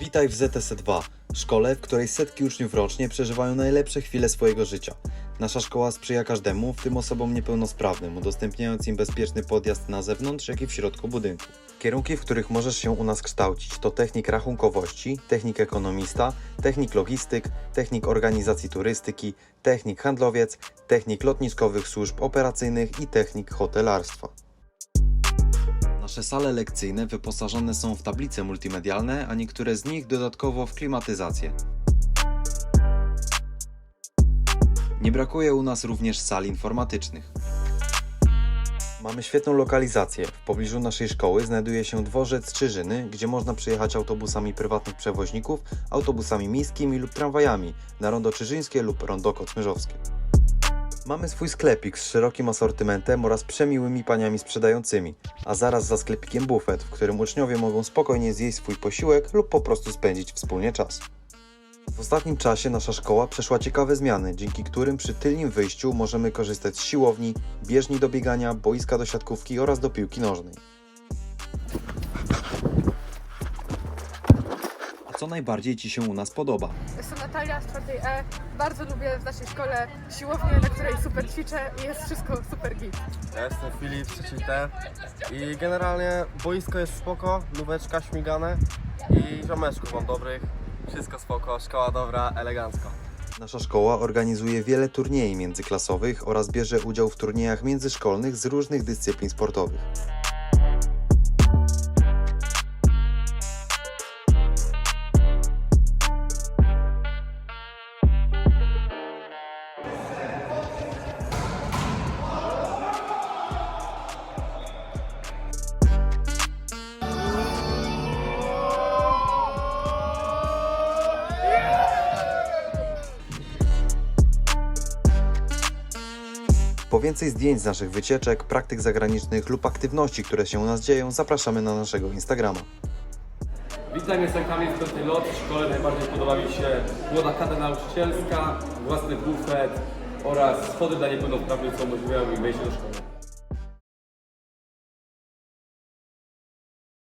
Witaj w ZS2, szkole, w której setki uczniów rocznie przeżywają najlepsze chwile swojego życia. Nasza szkoła sprzyja każdemu, w tym osobom niepełnosprawnym, udostępniając im bezpieczny podjazd na zewnątrz, jak i w środku budynku. Kierunki, w których możesz się u nas kształcić to technik rachunkowości, technik ekonomista, technik logistyk, technik organizacji turystyki, technik handlowiec, technik lotniskowych służb operacyjnych i technik hotelarstwa. Nasze sale lekcyjne wyposażone są w tablice multimedialne, a niektóre z nich dodatkowo w klimatyzację. Nie brakuje u nas również sal informatycznych. Mamy świetną lokalizację. W pobliżu naszej szkoły znajduje się dworzec Czyżyny, gdzie można przyjechać autobusami prywatnych przewoźników, autobusami miejskimi lub tramwajami na Rondo Czyżyńskie lub Rondo Kocmyrzowskie. Mamy swój sklepik z szerokim asortymentem oraz przemiłymi paniami sprzedającymi, a zaraz za sklepikiem bufet, w którym uczniowie mogą spokojnie zjeść swój posiłek lub po prostu spędzić wspólnie czas. W ostatnim czasie nasza szkoła przeszła ciekawe zmiany, dzięki którym przy tylnym wyjściu możemy korzystać z siłowni, bieżni do biegania, boiska do siatkówki oraz do piłki nożnej. Co najbardziej Ci się u nas podoba? Jestem Natalia z czwartej E. Bardzo lubię w naszej szkole siłownię, na której super ćwiczę i jest wszystko super git. Ja jestem Filip, trzeci T i generalnie boisko jest spoko, lubeczka śmigane i ziomeczków mam dobrych, wszystko spoko, szkoła dobra, elegancko. Nasza szkoła organizuje wiele turniejów międzyklasowych oraz bierze udział w turniejach międzyszkolnych z różnych dyscyplin sportowych. Po więcej zdjęć z naszych wycieczek, praktyk zagranicznych lub aktywności, które się u nas dzieją, zapraszamy na naszego Instagrama. Witam, jestem Kamil Piąty Lot. W szkole najbardziej podoba mi się młoda kadra nauczycielska, własny bufet oraz schody dla niepełnosprawnych, co umożliwiają mi wejście do szkoły.